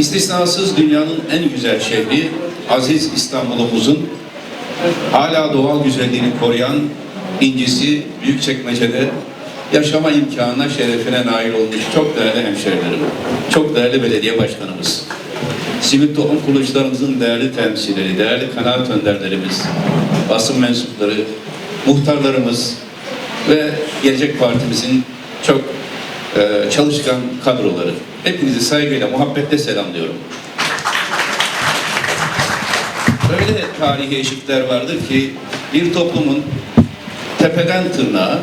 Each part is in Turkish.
İstisnasız dünyanın en güzel şehri aziz İstanbul'umuzun hala doğal güzelliğini koruyan incisi Büyükçekmece'de yaşama imkanına, şerefine nail olmuş çok değerli hemşehrilerim, çok değerli belediye başkanımız, sivil toplum kuruluşlarımızın değerli temsilcileri, değerli kanaat önderlerimiz, basın mensupları, muhtarlarımız ve Gelecek Partimizin çok e, çalışkan kadroları. Hepinizi saygıyla, muhabbetle selamlıyorum. Öyle tarihi eşikler vardır ki bir toplumun tepeden tırnağa,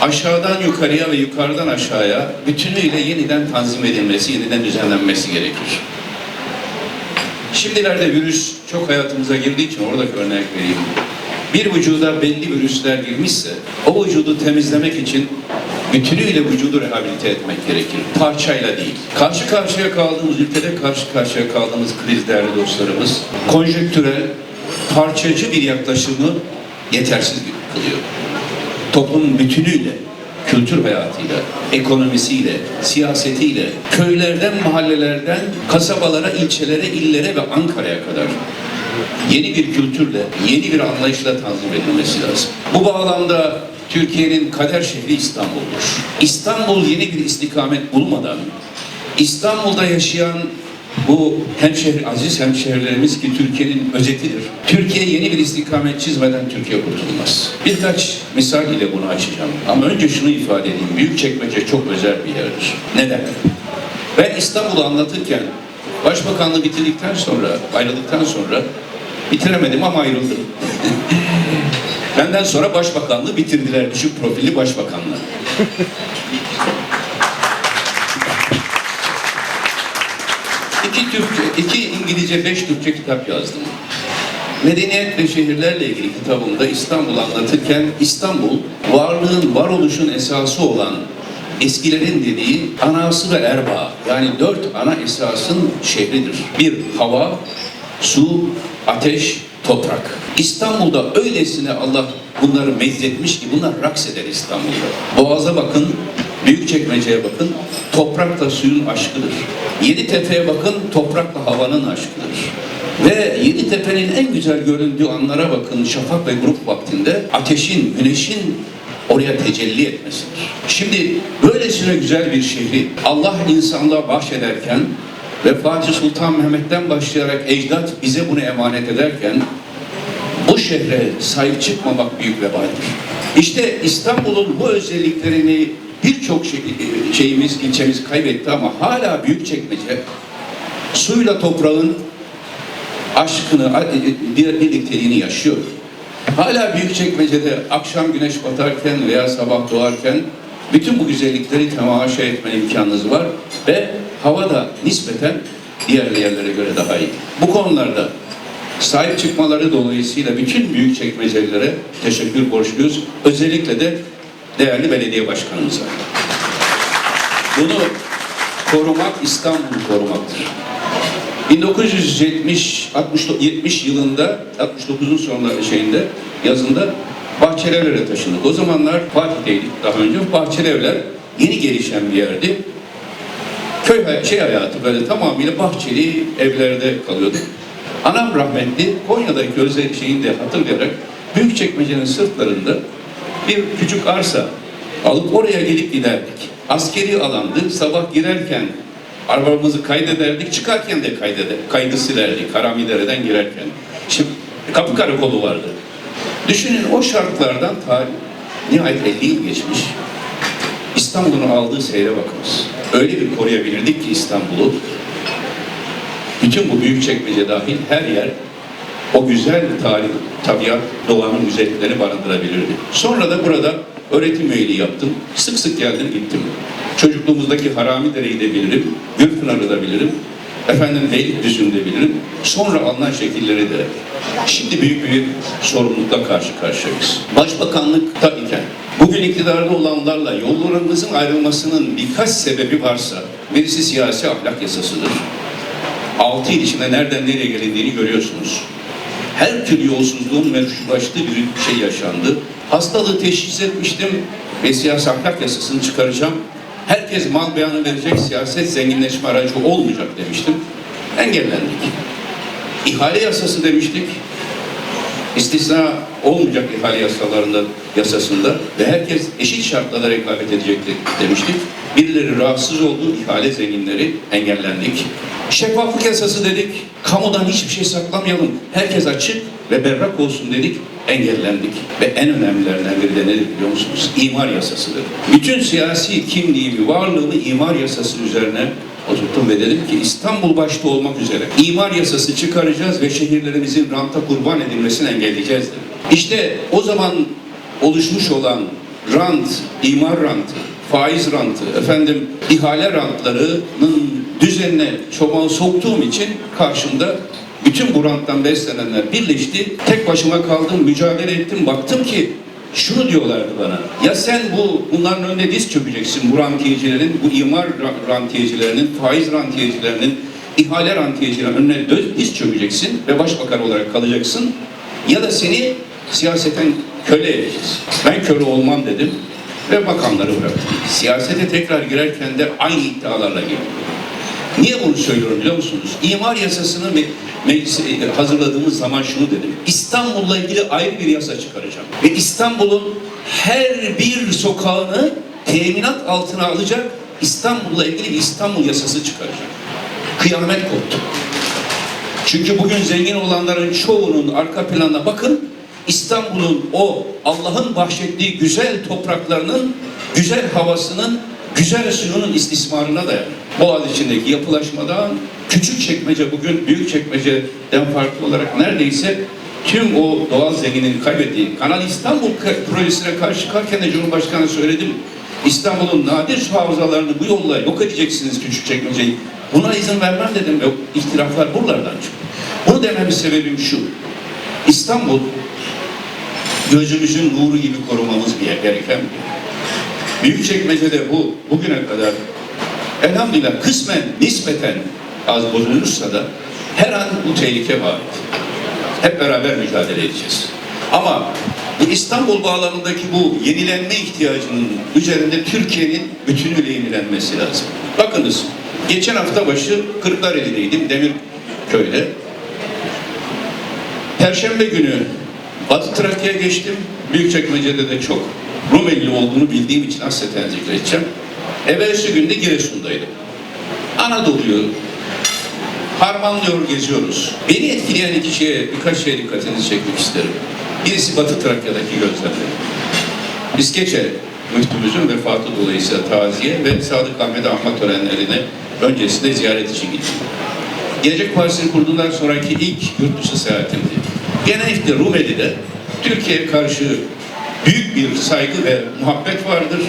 aşağıdan yukarıya ve yukarıdan aşağıya bütünüyle yeniden tanzim edilmesi, yeniden düzenlenmesi gerekir. Şimdilerde virüs çok hayatımıza girdiği için oradaki örnek vereyim. Bir vücuda belli virüsler girmişse o vücudu temizlemek için bütünüyle vücudu rehabilite etmek gerekir. Parçayla değil. Karşı karşıya kaldığımız ülkede karşı karşıya kaldığımız kriz değerli dostlarımız konjonktürel, parçacı bir yaklaşımı yetersiz kılıyor. Toplumun bütünüyle, kültür hayatıyla, ekonomisiyle, siyasetiyle, köylerden, mahallelerden, kasabalara, ilçelere, illere ve Ankara'ya kadar yeni bir kültürle, yeni bir anlayışla tanzim edilmesi lazım. Bu bağlamda Türkiye'nin kader şehri İstanbul'dur. İstanbul yeni bir istikamet bulmadan, İstanbul'da yaşayan bu hemşehri, aziz hemşehrilerimiz ki Türkiye'nin özetidir. Türkiye yeni bir istikamet çizmeden Türkiye kurtulmaz. Birkaç misal ile bunu açacağım. Ama önce şunu ifade edeyim. Büyükçekmece çok özel bir yerdir. Neden? Ben İstanbul'u anlatırken Başbakanlığı bitirdikten sonra, ayrıldıktan sonra bitiremedim ama ayrıldım. Benden sonra başbakanlığı bitirdiler. Düşük profilli başbakanlığı. İki Türkçe, iki İngilizce, beş Türkçe kitap yazdım. Medeniyet ve şehirlerle ilgili kitabımda İstanbul anlatırken İstanbul varlığın, varoluşun esası olan eskilerin dediği anası ve erbaa yani dört ana esasın şehridir. Bir hava, su, ateş, toprak. İstanbul'da öylesine Allah bunları meczetmiş ki bunlar raks eder İstanbul'da. Boğaz'a bakın, Büyükçekmece'ye bakın, toprakla suyun aşkıdır. Yeditepe'ye bakın, toprakla havanın aşkıdır. Ve Yeditepe'nin en güzel göründüğü anlara bakın, şafak ve grup vaktinde ateşin, güneşin oraya tecelli etmesidir. Şimdi böylesine güzel bir şehri Allah insanlığa bahşederken ve Fatih Sultan Mehmet'ten başlayarak ecdat bize bunu emanet ederken bu şehre sahip çıkmamak büyük vebaldir. İşte İstanbul'un bu özelliklerini birçok şey, şeyimiz, ilçemiz kaybetti ama hala büyük çekmece suyla toprağın aşkını, bir birlikteliğini yaşıyor. Hala Büyükçekmece'de akşam güneş batarken veya sabah doğarken bütün bu güzellikleri temaşa etme imkanınız var ve hava da nispeten diğer yerlere göre daha iyi. Bu konularda sahip çıkmaları dolayısıyla bütün büyük çekmecelilere teşekkür borçluyuz. Özellikle de değerli belediye başkanımıza. Bunu korumak İstanbul'u korumaktır. 1970 60 70 yılında 69'un sonunda şeyinde yazında Bahçelievler'e taşındık. O zamanlar Fatih'teydik daha önce. Bahçelievler yeni gelişen bir yerdi. Köy şey hayatı böyle tamamıyla bahçeli evlerde kalıyorduk. Anam rahmetli Konya'daki özel şeyini de hatırlayarak Büyükçekmece'nin sırtlarında bir küçük arsa alıp oraya gelip giderdik. Askeri alandı. Sabah girerken arabamızı kaydederdik. Çıkarken de kaydeder, kaydı silerdik. Karamidere'den girerken. Şimdi kapı karakolu vardı. Düşünün o şartlardan tarih nihayet 50 yıl geçmiş. İstanbul'un aldığı seyre bakınız. Öyle bir koruyabilirdik ki İstanbul'u. Bütün bu büyük çekmece dahil her yer o güzel tarih, tabiat, doğanın güzelliklerini barındırabilirdi. Sonra da burada öğretim üyeliği yaptım. Sık sık geldim gittim. Çocukluğumuzdaki Haramidere'yi de bilirim, Gülpınar'ı da bilirim. Efendim Beylikdüzü'nü de bilirim. Sonra alınan şekilleri de. Şimdi büyük bir sorumlulukla karşı karşıyayız. Başbakanlıkta iken bugün iktidarda olanlarla yollarımızın ayrılmasının birkaç sebebi varsa birisi siyasi ahlak yasasıdır. Altı yıl içinde nereden nereye gelindiğini görüyorsunuz. Her türlü yolsuzluğun meşrulaştığı bir şey yaşandı. Hastalığı teşhis etmiştim ve siyasi ahlak yasasını çıkaracağım. Herkes mal beyanı verecek, siyaset zenginleşme aracı olmayacak demiştim. Engellendik. İhale yasası demiştik. İstisna olmayacak ihale yasalarında, yasasında ve herkes eşit şartlarda rekabet edecekti demiştik. Birileri rahatsız oldu, ihale zenginleri engellendik. Şeffaflık yasası dedik, kamudan hiçbir şey saklamayalım, herkes açık ve berrak olsun dedik, engellendik. Ve en önemlilerinden biri de nedir biliyor musunuz? İmar yasası dedik. Bütün siyasi kimliğimi, varlığımı imar yasası üzerine oturttum ve dedim ki İstanbul başta olmak üzere imar yasası çıkaracağız ve şehirlerimizin ranta kurban edilmesini engelleyeceğiz dedim. İşte o zaman oluşmuş olan rant, imar rantı, faiz rantı, efendim ihale rantlarının düzenine çoban soktuğum için karşımda bütün bu ranttan beslenenler birleşti. Tek başıma kaldım, mücadele ettim. Baktım ki şunu diyorlardı bana. Ya sen bu bunların önünde diz çökeceksin bu rantiyecilerin, bu imar ra- rantiyecilerinin, faiz rantiyecilerinin, ihale rantiyecilerinin önüne diz çökeceksin ve başbakan olarak kalacaksın. Ya da seni siyaseten köle edeceğiz. Ben köle olmam dedim ve makamları bıraktım. Siyasete tekrar girerken de aynı iddialarla girdim. Niye bunu söylüyorum biliyor musunuz? İmar yasasını me- meclise e, hazırladığımız zaman şunu dedim. İstanbul'la ilgili ayrı bir yasa çıkaracağım. Ve İstanbul'un her bir sokağını teminat altına alacak İstanbul'la ilgili bir İstanbul yasası çıkaracağım. Kıyamet koptu. Çünkü bugün zengin olanların çoğunun arka planına bakın. İstanbul'un o Allah'ın bahşettiği güzel topraklarının, güzel havasının, güzel suyunun istismarına dayanıyor. Boğaziçi'ndeki yapılaşmadan küçük çekmece bugün büyük çekmeceden farklı olarak neredeyse tüm o doğal zenginliğini kaybettiği Kanal İstanbul projesine karşı çıkarken de Cumhurbaşkanı söyledim. İstanbul'un nadir su havzalarını bu yolla yok edeceksiniz küçük çekmeceyi. Buna izin vermem dedim. Yok, ihtilaflar buralardan çıktı. Bunu dememin sebebim şu. İstanbul gözümüzün nuru gibi korumamız bir gereken bir yer. Büyükçekmece'de bu bugüne kadar elhamdülillah kısmen nispeten az bozulursa da her an bu tehlike var. Hep beraber mücadele edeceğiz. Ama bu İstanbul bağlamındaki bu yenilenme ihtiyacının üzerinde Türkiye'nin bütünüyle yenilenmesi lazım. Bakınız, geçen hafta başı Kırklareli'deydim, Demirköy'de. Perşembe günü Batı Trakya'ya geçtim. Büyükçekmece'de de çok Rumeli olduğunu bildiğim için hasreten zikredeceğim. Evvelsi günde Giresun'daydım. Anadolu'yu harmanlıyor geziyoruz. Beni etkileyen iki şeye birkaç şeye dikkatinizi çekmek isterim. Birisi Batı Trakya'daki gözlemleri. İskeçe müftümüzün vefatı dolayısıyla taziye ve Sadık Ahmet Ahmet törenlerine öncesinde ziyaret için gittim. Gelecek Partisi'ni kurduğundan sonraki ilk yurt dışı seyahatimdi. Genellikle Rumeli'de Türkiye'ye karşı büyük bir saygı ve muhabbet vardır.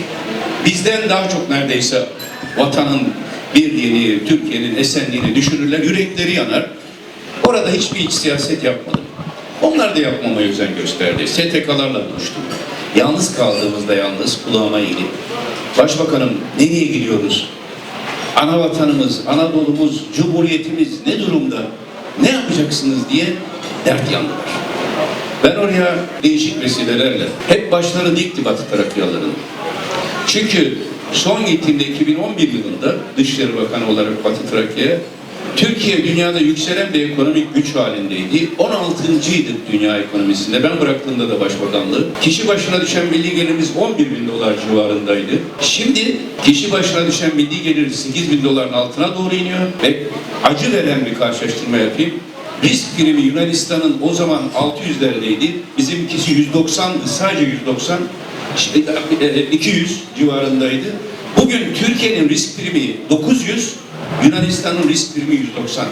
Bizden daha çok neredeyse vatanın birliğini, Türkiye'nin esenliğini düşünürler, yürekleri yanar. Orada hiçbir iç siyaset yapmadım. Onlar da yapmamaya özen gösterdi. STK'larla buluştum. Yalnız kaldığımızda yalnız kulağıma eğilip Başbakanım nereye gidiyoruz? ana vatanımız, Anadolu'muz, Cumhuriyetimiz ne durumda? Ne yapacaksınız diye dert yandılar. Ben oraya değişik vesilelerle hep başları dikti Batı Trakyalıların. Çünkü son gittiğimde 2011 yılında Dışişleri Bakanı olarak Batı Trakya'ya Türkiye dünyada yükselen bir ekonomik güç halindeydi. 16.ydık dünya ekonomisinde. Ben bıraktığımda da başbakanlığı. Kişi başına düşen milli gelirimiz 11 bin dolar civarındaydı. Şimdi kişi başına düşen milli gelir 8 bin doların altına doğru iniyor. Ve acı veren bir karşılaştırma yapayım. Risk primi Yunanistan'ın o zaman 600'lerdeydi. Bizimkisi 190'dı. Sadece 190. İşte, e, 200 civarındaydı. Bugün Türkiye'nin risk primi 900, Yunanistan'ın risk primi 190.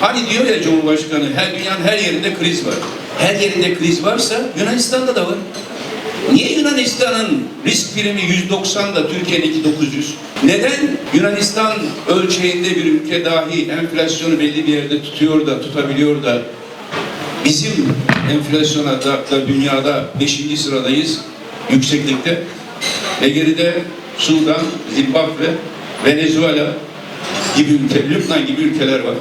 Hani diyor ya Cumhurbaşkanı, her dünyanın her yerinde kriz var. Her yerinde kriz varsa Yunanistan'da da var. Niye Yunanistan'ın risk primi 190 da Türkiye'ninki 900? Neden Yunanistan ölçeğinde bir ülke dahi enflasyonu belli bir yerde tutuyor da tutabiliyor da bizim enflasyona da, da dünyada 5. sıradayız yükseklikte ve geride Sudan, Zimbabwe, Venezuela gibi ülke, Lübnan gibi ülkeler var.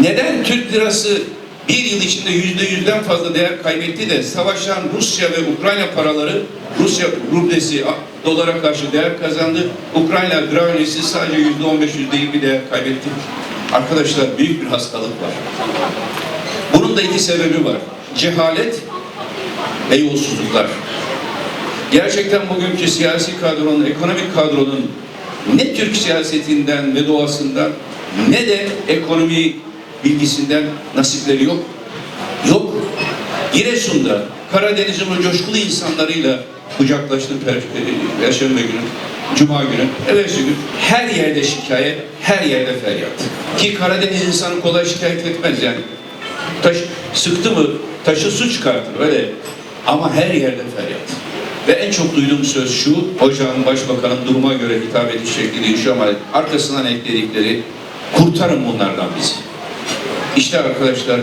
Neden Türk lirası bir yıl içinde yüzde yüzden fazla değer kaybetti de savaşan Rusya ve Ukrayna paraları Rusya rublesi dolara karşı değer kazandı. Ukrayna gravnesi sadece yüzde on beş, yüzde yirmi değer kaybetti. Arkadaşlar büyük bir hastalık var. Bunun da iki sebebi var. Cehalet ve yolsuzluklar. Gerçekten bugünkü siyasi kadronun, ekonomik kadronun ne Türk siyasetinden ve doğasından ne de ekonomi bilgisinden nasipleri yok. Yok. Giresun'da Karadeniz'in o coşkulu insanlarıyla kucaklaştım e, Perşembe günü, Cuma günü, evvelsi gün. Her yerde şikayet, her yerde feryat. Ki Karadeniz insanı kolay şikayet etmez yani. Taş sıktı mı taşı su çıkartır öyle. Ama her yerde feryat. Ve en çok duyduğum söz şu, hocam başbakanın duruma göre hitap ediş şekli değişiyor ama arkasından ekledikleri kurtarın bunlardan bizi. İşte arkadaşlar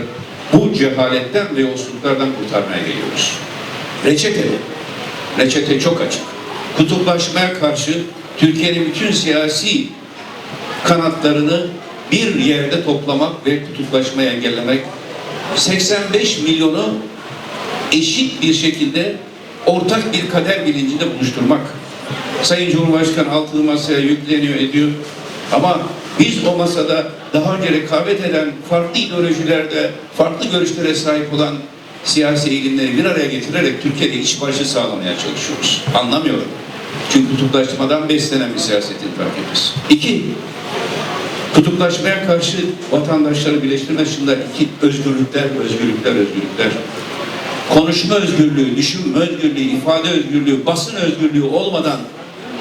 bu cehaletten ve yolsuzluklardan kurtarmaya geliyoruz. Reçete. Reçete çok açık. Kutuplaşmaya karşı Türkiye'nin bütün siyasi kanatlarını bir yerde toplamak ve kutuplaşmayı engellemek 85 milyonu eşit bir şekilde ortak bir kader bilincinde buluşturmak. Sayın Cumhurbaşkanı altılı masaya yükleniyor ediyor. Ama biz o masada daha önce rekabet eden farklı ideolojilerde, farklı görüşlere sahip olan siyasi eğilimleri bir araya getirerek Türkiye'de iş başı sağlamaya çalışıyoruz. Anlamıyorum. Çünkü kutuplaşmadan beslenen bir siyasetin takipçisi. İki, kutuplaşmaya karşı vatandaşları birleştirme dışında iki özgürlükler, özgürlükler, özgürlükler. Konuşma özgürlüğü, düşünme özgürlüğü, ifade özgürlüğü, basın özgürlüğü olmadan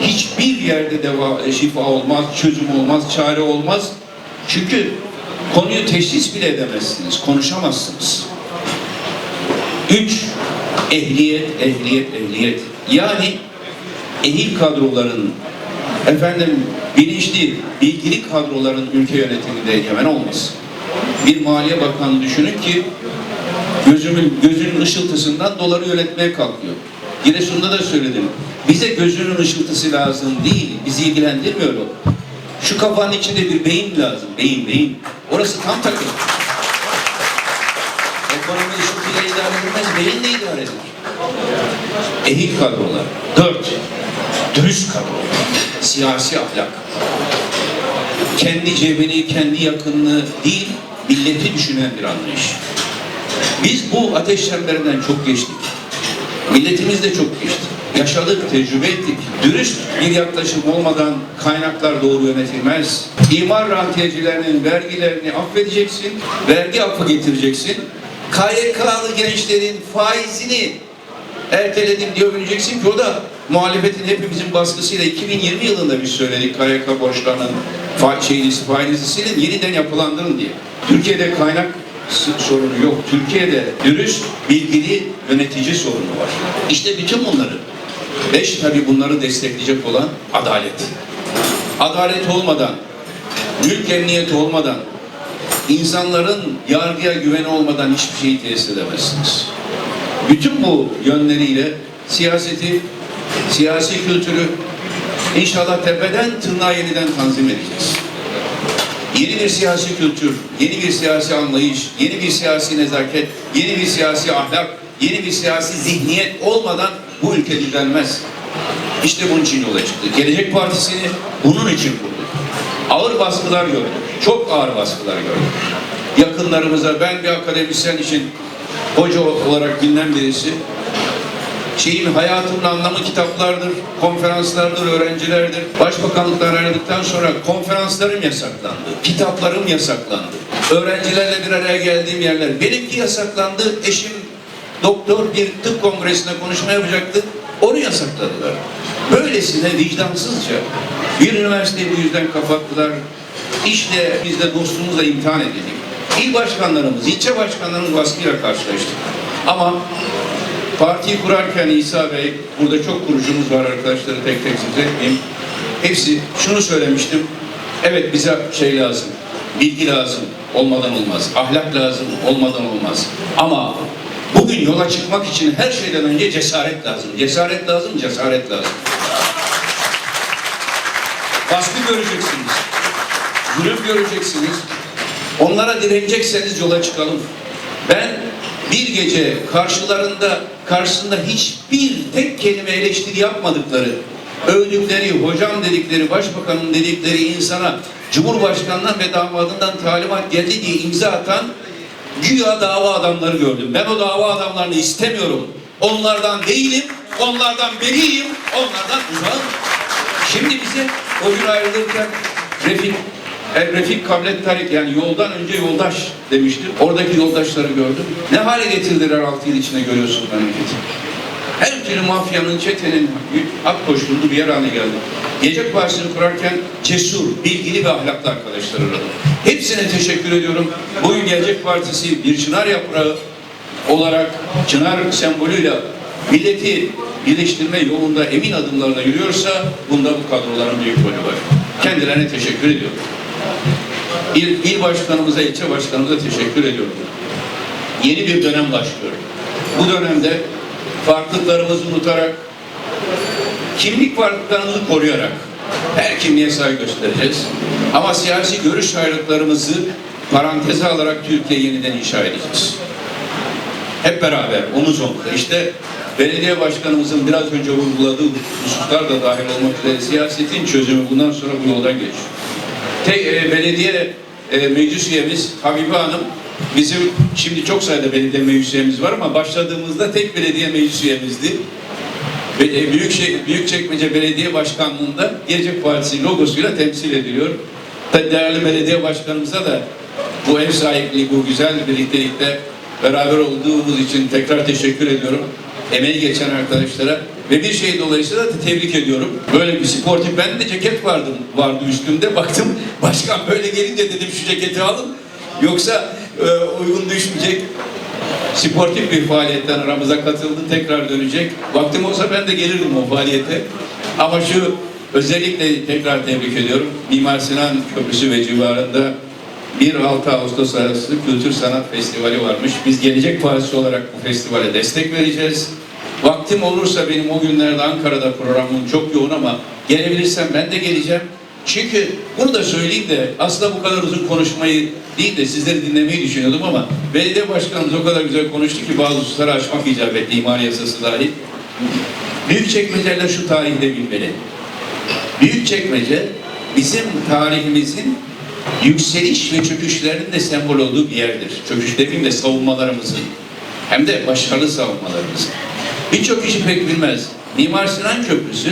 hiçbir yerde deva, şifa olmaz, çözüm olmaz, çare olmaz. Çünkü konuyu teşhis bile edemezsiniz, konuşamazsınız. Üç, ehliyet, ehliyet, ehliyet. Yani ehil kadroların, efendim bilinçli, bilgili kadroların ülke yönetiminde egemen olması. Bir Maliye Bakanı düşünün ki gözümün gözünün ışıltısından doları yönetmeye kalkıyor. Giresun'da da söyledim. Bize gözünün ışıltısı lazım değil, bizi ilgilendirmiyor o. Şu kafanın içinde bir beyin lazım, beyin, beyin. Orası tam takım. Ekonomi ışıltıyla idare edilmez, beyinle idare edilir. Ehil kadrolar. Dört, dürüst kadrolar. Siyasi ahlak. Kendi cebini, kendi yakınını değil, milleti düşünen bir anlayış. Biz bu ateş çemberinden çok geçtik. Milletimiz de çok geçti. Yaşadık, tecrübe ettik. Dürüst bir yaklaşım olmadan kaynaklar doğru yönetilmez. İmar rantiyecilerinin vergilerini affedeceksin, vergi affı getireceksin. KYK'lı gençlerin faizini erteledim diye övüneceksin ki o da muhalefetin hepimizin baskısıyla 2020 yılında biz söyledik KYK borçlarının fa şeyini, faizini silin, yeniden yapılandırın diye. Türkiye'de kaynak sorunu yok. Türkiye'de dürüst, bilgili yönetici sorunu var. İşte bütün bunları. Beş tabii bunları destekleyecek olan adalet. Adalet olmadan, mülk emniyeti olmadan, insanların yargıya güveni olmadan hiçbir şeyi tesis edemezsiniz. Bütün bu yönleriyle siyaseti, siyasi kültürü inşallah tepeden tırnağa yeniden tanzim edeceğiz. Yeni bir siyasi kültür, yeni bir siyasi anlayış, yeni bir siyasi nezaket, yeni bir siyasi ahlak, yeni bir siyasi zihniyet olmadan bu ülke düzelmez. İşte bunun için yola çıktı. Gelecek Partisi'ni bunun için kurduk. Ağır baskılar gördük. Çok ağır baskılar gördük. Yakınlarımıza ben bir akademisyen için hoca olarak bilinen birisi şeyin hayatımın anlamı kitaplardır, konferanslardır, öğrencilerdir. Başbakanlıktan ayrıldıktan sonra konferanslarım yasaklandı, kitaplarım yasaklandı. Öğrencilerle bir araya geldiğim yerler, benimki yasaklandı. Eşim doktor bir tıp kongresinde konuşma yapacaktı, onu yasakladılar. Böylesine vicdansızca bir üniversiteyi bu yüzden kapattılar. İşte biz de dostluğumuzla imtihan edildik. İl başkanlarımız, ilçe başkanlarımız baskıyla karşılaştık. Ama Partiyi kurarken İsa Bey, burada çok kurucumuz var arkadaşları tek tek size. Hepsi şunu söylemiştim. Evet bize şey lazım, bilgi lazım, olmadan olmaz. Ahlak lazım, olmadan olmaz. Ama bugün yola çıkmak için her şeyden önce cesaret lazım. Cesaret lazım, cesaret lazım. Baskı göreceksiniz. Zulüm göreceksiniz. Onlara direnecekseniz yola çıkalım. Ben bir gece karşılarında karşısında hiçbir tek kelime eleştiri yapmadıkları övdükleri, hocam dedikleri, başbakanın dedikleri insana Cumhurbaşkanından ve damadından talimat geldi diye imza atan güya dava adamları gördüm. Ben o dava adamlarını istemiyorum. Onlardan değilim, onlardan beriyim, onlardan uzağım. Şimdi bize o gün ayrılırken Refik, e, Refik Kablet Tarik yani yoldan önce yoldaş demiştim. Oradaki yoldaşları gördüm. Ne hale getirdiler altı yıl içinde görüyorsun memleketi. Her türlü mafyanın, çetenin at koşturduğu bir yer haline geldi. Gece Partisi'ni kurarken cesur, bilgili ve ahlaklı arkadaşlar aradım. Hepsine teşekkür ediyorum. Bugün Gelecek Partisi bir çınar yaprağı olarak çınar sembolüyle milleti birleştirme yolunda emin adımlarla yürüyorsa bunda bu kadroların büyük rolü var. Kendilerine teşekkür ediyorum. İl, il başkanımıza, ilçe başkanımıza teşekkür ediyorum. Yeni bir dönem başlıyor. Bu dönemde farklılıklarımızı unutarak, kimlik farklılıklarımızı koruyarak her kimliğe saygı göstereceğiz. Ama siyasi görüş ayrılıklarımızı paranteze alarak Türkiye yeniden inşa edeceğiz. Hep beraber omuz omuza. İşte belediye başkanımızın biraz önce vurguladığı hususlar da dahil olmak üzere siyasetin çözümü bundan sonra bu yoldan geçiyor. Tek, e, belediye e, meclis üyemiz Habibe Hanım bizim şimdi çok sayıda belediye meclis üyemiz var ama başladığımızda tek belediye meclis üyemizdi. Ve, e, Büyükşehir, Büyükçekmece Belediye Başkanlığı'nda Gelecek Partisi logosuyla temsil ediliyor. Tabii değerli belediye başkanımıza da bu ev sahipliği, bu güzel birliktelikte beraber olduğumuz için tekrar teşekkür ediyorum. Emeği geçen arkadaşlara ve bir şey dolayısıyla da tebrik ediyorum. Böyle bir sportif, ben de ceket vardı, vardı üstümde. Baktım başkan böyle gelince dedim şu ceketi alın. Yoksa e, uygun düşmeyecek. Sportif bir faaliyetten aramıza katıldı. Tekrar dönecek. Vaktim olsa ben de gelirdim o faaliyete. Ama şu özellikle tekrar tebrik ediyorum. Mimar Sinan Köprüsü ve civarında 1-6 Ağustos arası Kültür Sanat Festivali varmış. Biz Gelecek Partisi olarak bu festivale destek vereceğiz. Vaktim olursa benim o günlerde Ankara'da programım çok yoğun ama gelebilirsem ben de geleceğim. Çünkü bunu da söyleyeyim de aslında bu kadar uzun konuşmayı değil de sizleri dinlemeyi düşünüyordum ama belediye başkanımız o kadar güzel konuştu ki bazı hususları açmak icap etti imar yasası dahil. Büyükçekmece'yle şu tarihte bilmeli. Büyükçekmece bizim tarihimizin yükseliş ve çöküşlerinin de sembol olduğu bir yerdir. Çöküş demeyeyim de savunmalarımızın. Hem de başarılı savunmalarımızın. Birçok kişi pek bilmez. Mimar Sinan Köprüsü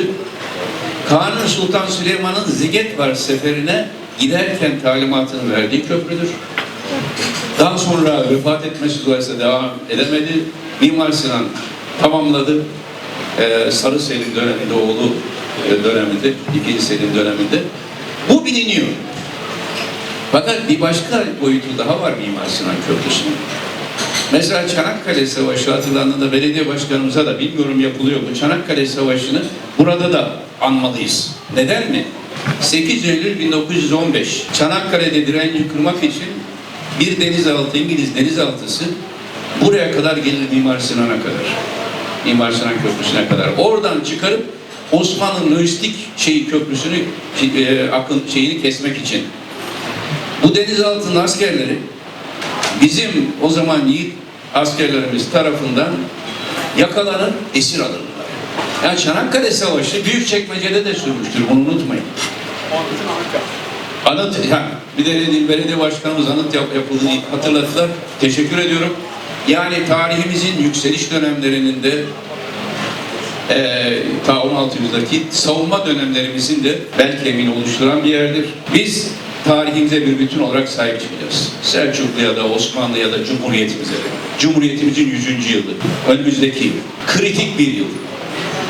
Kanuni Sultan Süleyman'ın Zigetvar seferine giderken talimatını verdiği köprüdür. Daha sonra vefat etmesi dolayısıyla devam edemedi. Mimar Sinan tamamladı. Ee, Sarı Selim döneminde, oğlu e, döneminde, ikinci Selim döneminde. Bu biliniyor. Fakat bir başka boyutu daha var Mimar Sinan Köprüsü'nün. Mesela Çanakkale Savaşı hatırlandığında belediye başkanımıza da bilmiyorum yapılıyor mu? Çanakkale Savaşı'nı burada da anmalıyız. Neden mi? 8 Eylül 1915 Çanakkale'de direnci kırmak için bir denizaltı, İngiliz denizaltısı buraya kadar gelir Mimar Sinan'a kadar. Mimar Sinan Köprüsü'ne kadar. Oradan çıkarıp Osmanlı lojistik şeyi köprüsünü e, akın şeyini kesmek için. Bu denizaltının askerleri bizim o zaman yiğit askerlerimiz tarafından yakalanır, esir alınırlar. Yani Çanakkale Savaşı Büyükçekmece'de de sürmüştür, bunu unutmayın. Anıt, yani bir de belediye, belediye başkanımız anıt yap, yapıldığını hatırlattılar. Teşekkür ediyorum. Yani tarihimizin yükseliş dönemlerinin de eee ta 16 yüzyıldaki savunma dönemlerimizin de bel kemiğini oluşturan bir yerdir. Biz tarihimize bir bütün olarak sahip çıkacağız. Selçuklu ya da Osmanlı ya da Cumhuriyetimize. Cumhuriyetimizin 100. yılı. Önümüzdeki kritik bir yıl.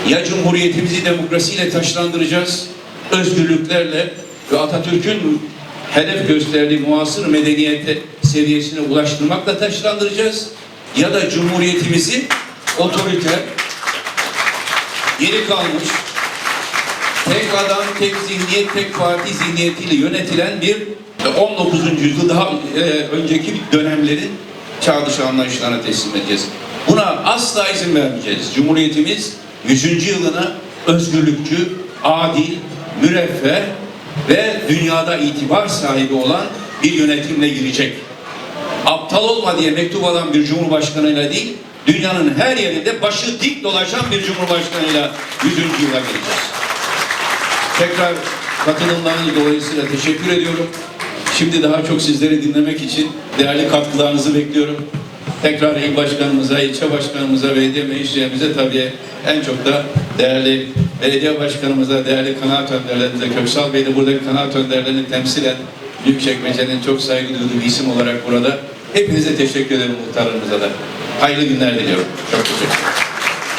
Ya Cumhuriyetimizi demokrasiyle taşlandıracağız, özgürlüklerle ve Atatürk'ün hedef gösterdiği muasır medeniyete seviyesine ulaştırmakla taşlandıracağız. Ya da Cumhuriyetimizi otoriter, geri kalmış, tek adam, tek zihniyet, tek parti zihniyetiyle yönetilen bir e, 19. yüzyıl daha e, önceki dönemlerin çağ dışı anlayışlarına teslim edeceğiz. Buna asla izin vermeyeceğiz. Cumhuriyetimiz 100. yılına özgürlükçü, adil, müreffeh ve dünyada itibar sahibi olan bir yönetimle girecek. Aptal olma diye mektup alan bir cumhurbaşkanıyla değil, dünyanın her yerinde başı dik dolaşan bir cumhurbaşkanıyla 100. yıla gireceğiz. Tekrar katılımlarınız dolayısıyla teşekkür ediyorum. Şimdi daha çok sizleri dinlemek için değerli katkılarınızı bekliyorum. Tekrar il başkanımıza, ilçe başkanımıza, belediye meclislerimize tabii en çok da değerli belediye başkanımıza, değerli kanaat önderlerimize, Köksal Bey de buradaki kanaat önderlerini temsilen Büyükçekmece'nin çok saygı duyduğu bir isim olarak burada. Hepinize teşekkür ederim muhtarlarımıza da. Hayırlı günler diliyorum. Çok teşekkür ederim.